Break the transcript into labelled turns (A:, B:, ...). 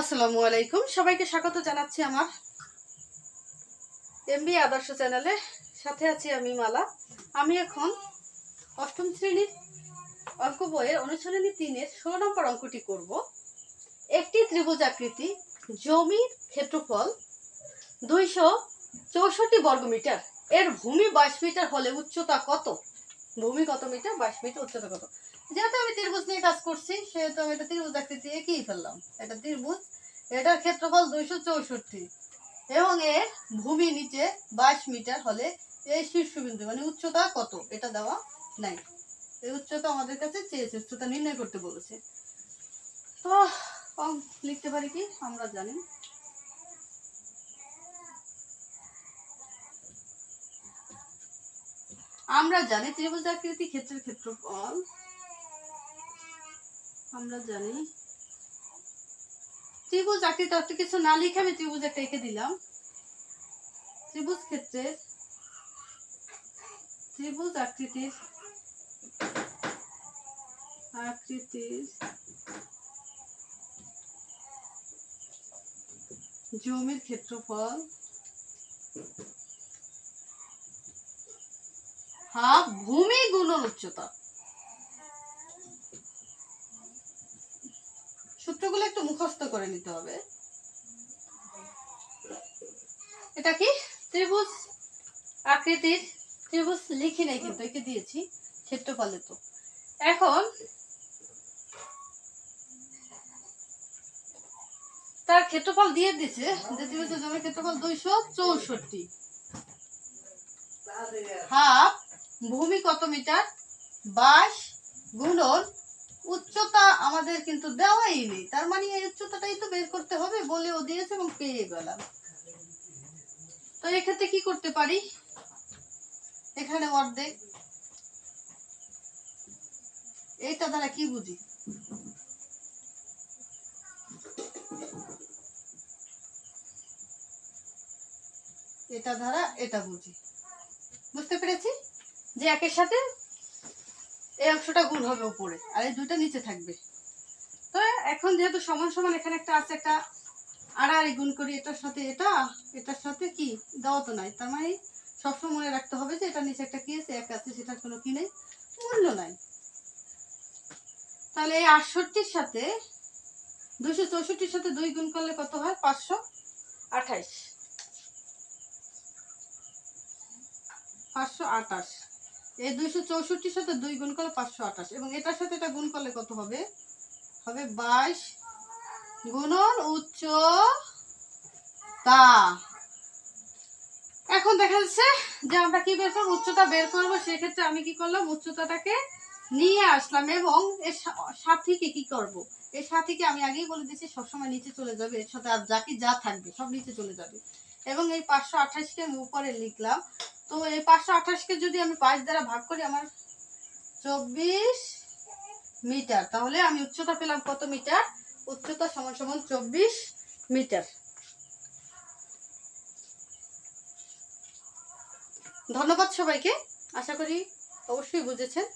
A: আসসালামু আলাইকুম। সবাইকে স্বাগত জানাচ্ছি আমার এমবি আদর্শ চ্যানেলে। সাথে আছি আমি মালা। আমি এখন অষ্টম শ্রেণির অঙ্ক বইয়ের অনুশীলনী তিনের ষোলো নম্বর অঙ্কটি করব। একটি ত্রিভুজ আকৃতি জমির ক্ষেত্রফল দুইশো চৌষট্টি বর্গমিটার এর ভূমি বাইশ মিটার হলে উচ্চতা কত? ভূমি কত মিটার? বাইশ মিটার, উচ্চতা কত? যেহেতু আমি ত্রিভুজ নিয়ে কাজ করছি, সেহেতু আমি এটা ত্রিভুজ আকৃতি এঁকেই ফেললাম। এটা ত্রিভুজ। এটার ক্ষেত্রফল দুইশো চৌষট্টি। এবং এর ভূমি নিচে বাইশ মিটার হলে এই শীর্ষবিন্দু মানে উচ্চতা কত? এটা দেওয়া নাই। এই উচ্চতা আমাদের কাছে চেয়েছে, উচ্চতা নির্ণয় করতে বলেছে। তো লিখতে পারি কি? আমরা জানি। আমরা জানি ত্রিভুজ আকৃতি ক্ষেত্রের ক্ষেত্রফল আমরা জানি। ত্রিভুজ আকৃতি অর্থ কিছু না লিখে আমি ত্রিভুজ একটা এঁকে দিলাম। ত্রিভুজ ক্ষেত্রের ত্রিভুজ আকৃতির আকৃতির জমির ক্ষেত্রফল হাফ ভূমি গুণন উচ্চতা। সূত্রগুলো একটু মুখস্থ করে নিতে হবে। এটা কি? ত্রিভুজ আকৃতির, ত্রিভুজ লিখি নাই কিন্তু একে দিয়েছি, ক্ষেত্রফলে তো। এখন তার ক্ষেত্রফল দিয়ে দিছে, যে ত্রিভুজের জমির ক্ষেত্রফল দুইশো চৌষট্টি। হাফ ভূমি কত মিটার? বাইশ গুণন উচ্চতা আমাদের কিন্তু দেওয়াই নেই। তার মানে এই উচ্চতাটাই তো বের করতে হবে বলেও দিয়েছে এবং পেয়ে গেলাম। তো এক্ষেত্রে কি করতে পারি? এখানে অর্ধেক। এইটা দ্বারা কি বুঝি? এটা দ্বারা এটা বুঝি। বুঝতে পেরেছি? যে একের সাথে এই অংশটা গুণ হবে উপরে, আর এই দুইটা নিচে থাকবে। তো এখন যেহেতু সমান সমান এখানে একটা আছে, একটা আড়াআড়ি গুণ করি, এটার সাথে এটা, এটার সাথে কি? দেওয়া তো নাই। তার মানে সবসময় মনে রাখতে হবে যে এটা নিচে একটা কি আছে, এক আছে, সেটার কোনো কি নেই, মূল্য নাই। তাহলে এই আটষট্টির সাথে, দুইশো চৌষট্টির সাথে দুই গুণ করলে কত হয়? পাঁচশো আঠাইশ। পাঁচশো আঠাশ। এই দুইশো চৌষট্টির সাথে দুই গুণ করলে পাঁচশো আঠাশ। এবং এটার সাথে এটা গুণ করলে কত হবে? হবে বাইশ গুণন উচ্চ তা। এখন দেখা যাচ্ছে যে আমরা কি বের করব? উচ্চতা বের করব। সেক্ষেত্রে আমি কি করলাম? উচ্চতাটাকে নিয়ে আসলাম এবং এর সাথীকে কি করব? এর সাথীকে আমি আগেই বলে দিচ্ছি সবসময় নিচে চলে যাবে। এর সাথে আর যা কি যা থাকবে, সব নিচে চলে যাবে। এবং এই পাঁচশো আঠাশকে আমি উপরে লিখলাম। তো এই পাঁচশো আঠাশকে যদি আমি পাঁচ দ্বারা ভাগ করি, আমার চব্বিশ মিটার, তাহলে আমি উচ্চতা পেলাম কত মিটার? উচ্চতা সমান সমান চব্বিশ মিটার। ধন্যবাদ সবাইকে, আশা করি অবশ্যই বুঝেছেন।